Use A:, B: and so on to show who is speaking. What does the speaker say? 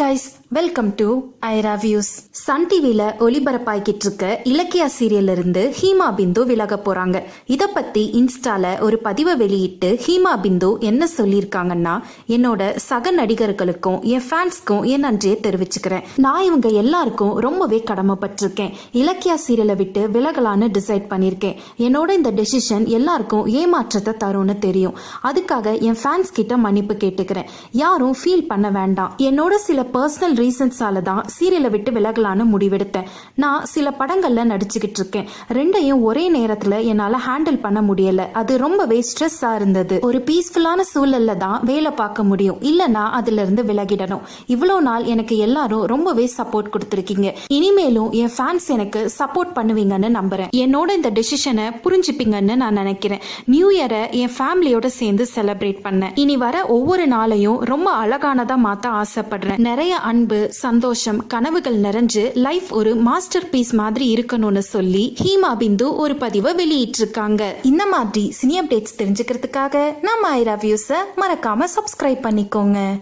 A: 会 welcome to Ira views Sun டிவியில ஒளிபரப்பாய்கிட்டு இருக்க இலக்கியா சீரியல்ல இருந்து ஹீமா பிந்து விலக போறாங்க. இத பத்தி இன்ஸ்டால ஒரு பதிவை வெளியிட்டு ஹீமா பிந்து என்ன சொல்லியிருக்காங்கன்னா என்னோட சக நடிகர்களுக்கும் என் ஃபேன்ஸ்க்கும் என் நன்றியை தெரிவிச்சுக்கிறேன். நான் இவங்க எல்லாருக்கும் ரொம்பவே கடமைப்பட்டிருக்கேன். இலக்கியா சீரியலை விட்டு விலகலான்னு டிசைட் பண்ணியிருக்கேன் என்னோட இந்த டெசிஷன் எல்லாருக்கும் ஏமாற்றத்தை தரும்னு தெரியும். அதுக்காக என் ஃபேன்ஸ் கிட்ட மன்னிப்பு கேட்டுக்கிறேன். யாரும் ஃபீல் பண்ண வேண்டாம். என்னோட சில பர்சனல் ரீசன்ஸால தான் சீரியலை விட்டு விலகலான்னு முடிவெடுத்தேன். நான் சில படங்கள்ல நடிச்சுக்கிட்டு இருக்கேன் ரெண்டையும் ஒரே நேரத்துல என்னால ஹேண்டில் பண்ண முடியல. அது ரொம்பவே ஸ்ட்ரெஸ்ஸா இருந்தது. ஒரு பீஸ்ஃபுல்லான சூழல்ல தான் வேலை பார்க்க முடியும். இல்லனா அதுல இருந்து விலகிடணும். இவ்வளோ நாள் எனக்கு எல்லாரும் ரொம்பவே சப்போர்ட் கொடுத்துருக்கீங்க. இனிமேலும் என் ஃபேன்ஸ் எனக்கு சப்போர்ட் பண்ணுவீங்கன்னு நம்புறேன். என்னோட இந்த டெசிஷனை புரிஞ்சுப்பீங்கன்னு நான் நினைக்கிறேன். நியூ இயரை என் ஃபேமிலியோட சேர்ந்து செலிப்ரேட் பண்ணேன். இனி வர ஒவ்வொரு நாளையும் ரொம்ப அழகானதா மாத்த ஆசைப்படுறேன். நிறைய அன்பு சந்தோஷம் கனவுகள் நிறைஞ்சு லைஃப் ஒரு மாஸ்டர் பீஸ் மாதிரி இருக்கணும்னு சொல்லி ஹீமா பிந்து ஒரு பதிவை வெளியிட்டிருக்காங்க. இந்த மாதிரி சினி அப்டேட்ஸ் தெரிஞ்சுக்கிறதுக்காக நம்ம ஐரா வியூஸை மறக்காம சப்ஸ்கிரைப் பண்ணிக்கோங்க.